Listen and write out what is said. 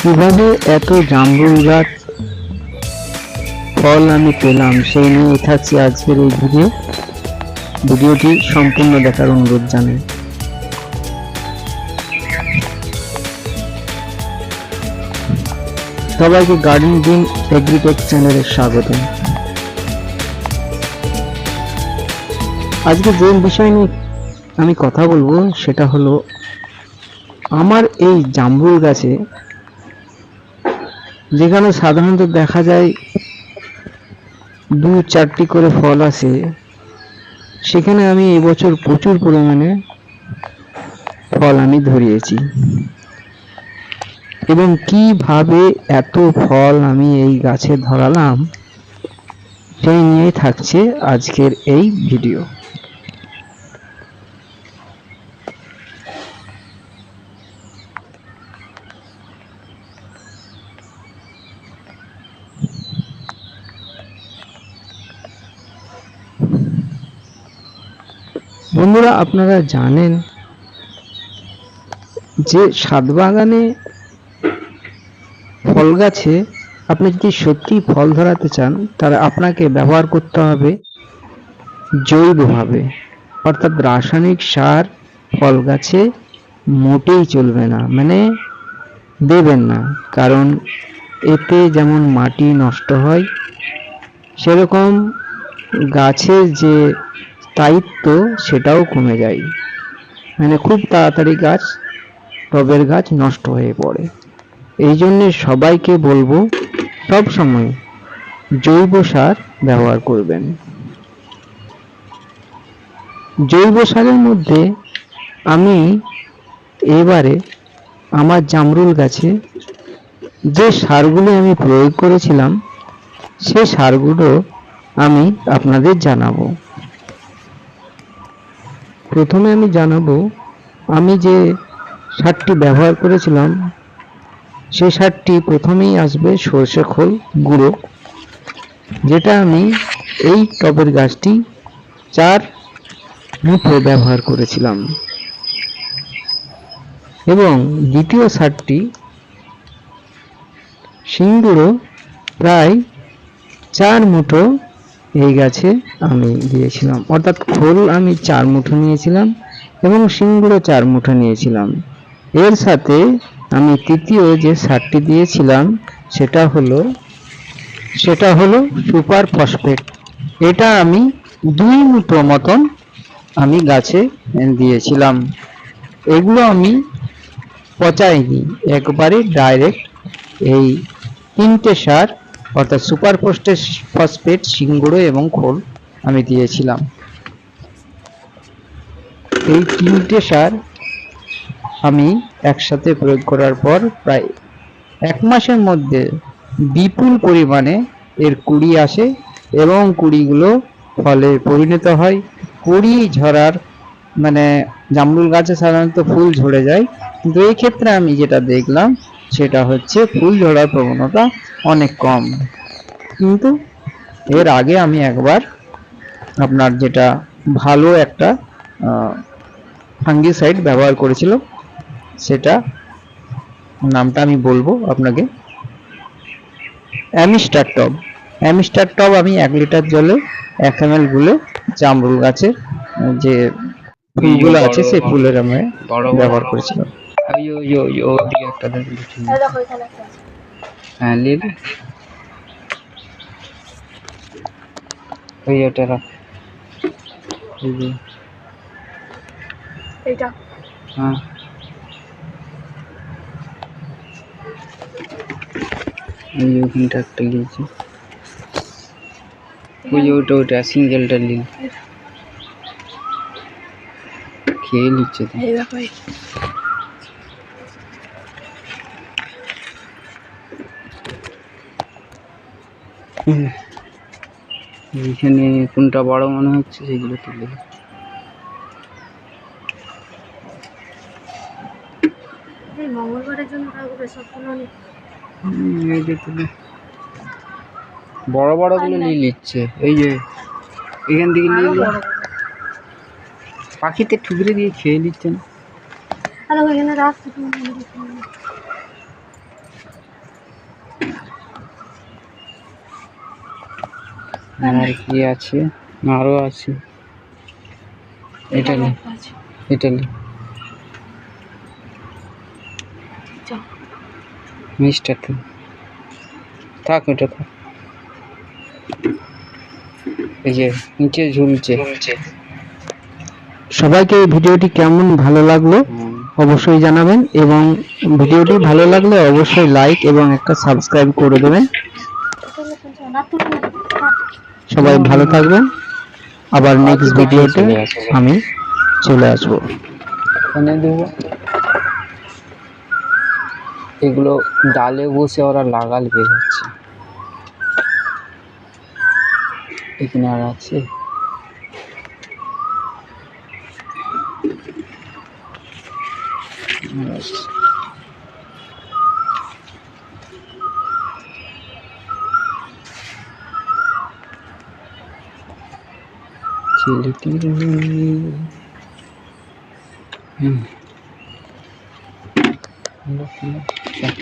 কীভাবে এত জামরুল গাছ ফল আমি পেলাম? সেই নিয়ে থাকছে আজকের এই ভিডিও। ভিডিওটি সম্পূর্ণ দেখার অনুরোধ জানাই। সবাইকে গার্ডেন দিন এগ্রিটেক চ্যানেলে স্বাগত আজকে যে বিষয় নিয়ে আমি কথা বলব, সেটা হলো আমার এই জামরুল গাছে যেখানে সাধারণত দেখা যায় দু চারটি করে ফল আসে সেখানে আমি এবছর প্রচুর পরিমাণে ফল আমি ধরিয়েছি। এবং কীভাবে এত ফল আমি এই গাছে ধরালাম, সেই নিয়েই থাকছে আজকের এই ভিডিও। বন্ধুরা, আপনারা জানেন যে ছাদ বাগানে ফল গাছে আপনি যদি সত্যি ফল ধরাতে চান, তাহলে আপনাকে ব্যবহার করতে হবে জৈবভাবে। অর্থাৎ রাসায়নিক সার ফল গাছে মোটেই চলবে না মানে দেবেন না। কারণ এতে যেমন মাটি নষ্ট হয়, সেরকম গাছের যে স্থায়িত্ব সেটাও কমে যায়। মানে খুব তাড়াতাড়ি গাছ, টবের গাছ নষ্ট হয়ে পড়ে। এই জন্যে সবাইকে বলব, সব সময় জৈব সার ব্যবহার করবেন। জৈব সারের মধ্যে আমি এবারে আমার জামরুল গাছে যে সারগুলি আমি প্রয়োগ করেছিলাম, সে সারগুলো আমি আপনাদের জানাব। প্রথমে আমি জানাব, আমি যে সারটি ব্যবহার করেছিলাম সেই সারটি প্রথমেই আসবে সর্ষে খোল গুঁড়ো, যেটা আমি এই টবের গাছটি চার মুঠো ব্যবহার করেছিলাম। এবং দ্বিতীয় সারটি সিংগুড়ো প্রায় চার মুঠো এই গাছে আমি দিয়েছিলাম। অর্থাৎ খোল আমি চার মুঠো নিয়েছিলাম এবং সিংগুড়ো চার মুঠো নিয়েছিলাম। এর সাথে আমি তৃতীয় যে সারটি দিয়েছিলাম, সেটা হলো সেটা হলো সুপার ফসফেট। এটা আমি দুই মুঠো মতন আমি গাছে দিয়েছিলাম। এগুলো আমি পচাইনি। একবারে ডাইরেক্ট এই তিনটে সার অর্থাৎ সুপার ফসফেট ফসফেট, সিঙ্গুড়ো এবং খোল আমি দিয়েছিলাম। এই তিনটে সার আমি একসাথে প্রয়োগ করার পর প্রায় এক মাসের মধ্যে বিপুল পরিমাণে এর কুড়ি আসে এবং কুড়িগুলো ফলে পরিণত হয়। কুড়ি ঝরার মানে জামরুল গাছে সাধারণত ফুল ঝরে যায়। কিন্তু এই ক্ষেত্রে আমি যেটা দেখলাম সেটা হচ্ছে ফুল ঝরার প্রবণতা অনেক কম। কিন্তু এর আগে আমি একবার আপনার যেটা ভালো একটা ফাঙ্গিসাইড ব্যবহার করেছিল সেটা নামটা আমি বলব আপনাকে। অ্যামিস্টার টব অ্যামিস্টার টব আমি এক লিটার জলে এক এম এল গুলে জামরুল গাছের যে ফুলগুলো আছে সেই ফুলের আমি ব্যবহার করেছিলাম। ওই ওই ওই ওদিকে একটা। হ্যাঁ লিল ওই ওটা রাখ। এইটা। হ্যাঁ। যে ওখানটা একটা লিয়েছি ওই ওটা ওটা সিঙ্গেলটা লিল খেয়ে নিচ্ছে তো এই দেখো এই। হুম। এইখানে কোনটা বড় মনে হচ্ছে সেগুলো তুলে বড় বড়গুলো নিয়ে নিচ্ছে। এই যে এখান থেকে নিয়ে। পাখিতে ঠুকরে দিয়ে খেয়ে নিচ্ছে না তাহলে ওইখানে রাখছি তুমি মনে রেখে নেবে। আর কি আছে? আরও আছে। এটা। এটা চল। মিষ্টার তো। থাক ওটা থাক। এই যে নিচে ঝুলছে। সবাইকে এই ভিডিওটি কেমন ভালো লাগল অবশ্যই জানাবেন এবং ভিডিওটি ভালো লাগলে অবশ্যই লাইক এবং একটা সাবস্ক্রাইব করে দেবেন চলো, চলো, চলো। না, তুলো না। থাক। সবাই ভালো থাকবেন। আবার নেক্সট ভিডিওতে আমি চলে আসব। এগুলো ডালে বসে ওরা লাগাল বেরোচ্ছে। এখানে আর আছে। আর আছে। ছেলেটির মনে হুম হলো, হলো। চল।